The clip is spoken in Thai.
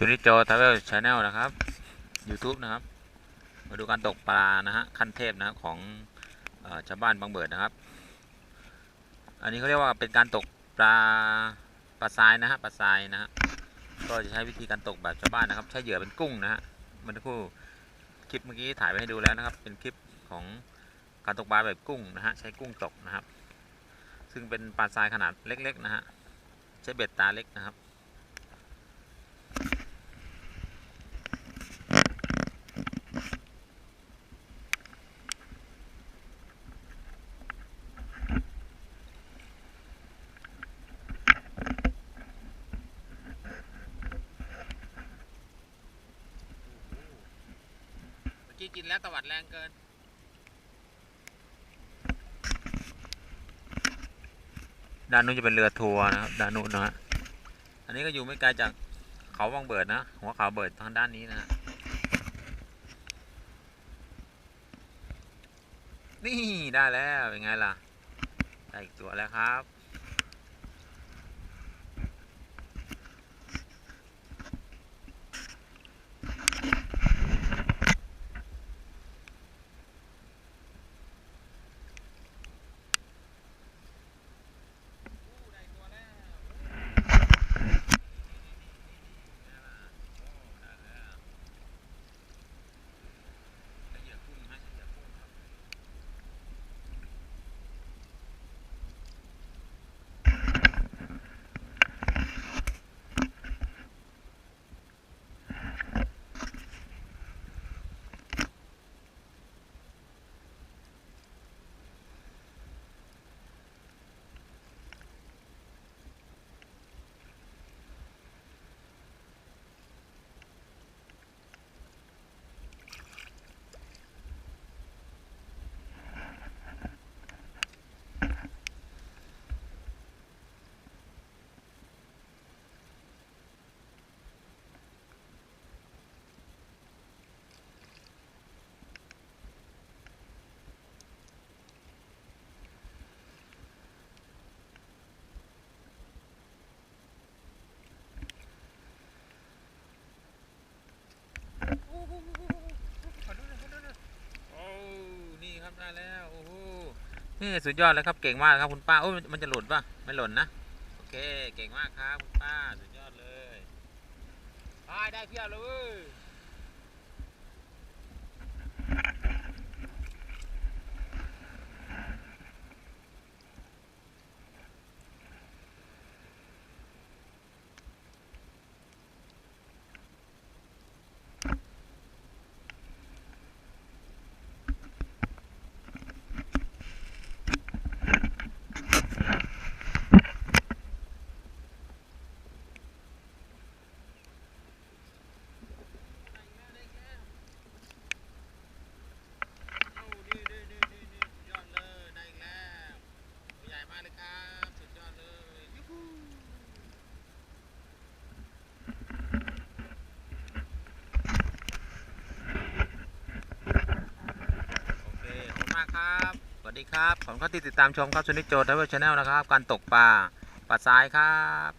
ชูนิโจทาวเวลชาแนลนะครับ YouTube นะครับ มาดูการตกปลานะฮะขั้นเทพนะครับของอชาวบ้านบางเบิดนะครับ อันนี้เขาเรียกว่าเป็นการตกปลาปลาทรายนะฮะปลาทรายนะฮะก็จะใช้วิธีการตกแบบชาวบ้านนะครับ ใช้เหยื่อเป็นกุ้งนะฮะเมื่อสักครู่คลิปเมื่อกี้ถ่ายไว้ให้ดูแล้วนะครับ เป็นคลิปของการตกปลาแบบกุ้งนะฮะใช้กุ้งตกนะครับ ซึ่งเป็นปลาทรายขนาดเล็กๆนะฮะใช้เบ็ดตาเล็กนะครับ กี้กินแล้วตวัดแรงเกิน ด้านนู้นจะเป็นเรือทัวร์นะครับด้านนู้นนะฮะอันนี้ก็อยู่ไม่ไกลจากเขาวังเบิดนะ หัวเขาเบิดทางด้านนี้นะฮะนี่ได้แล้วเป็นไงล่ะ ได้อีกตัวแล้วครับ โอ้นี่ครับ ได้แล้วโอ้โหนี่สุดยอดเลยครับเก่งมากครับคุณป้าโอ้มันจะหลุดป่ะไม่หล่นนะโอเคเก่งมากครับคุณป้าสุดยอดเลยได้ได้เพียบเลยเว้ยโอ้นี่นี่นี่นี่นี่สุดยอดเลย ได้อีกแล้วตัวใหญ่มากเลยครับ สุดยอดเลยยูฮูโอเค ขอบ ครับสวัสดีครับขอบคุณที่ติดตามชมครับชนิดโจทย์ทาวเวลชาแนลนะครับ การตกปลาปลาทรายครับ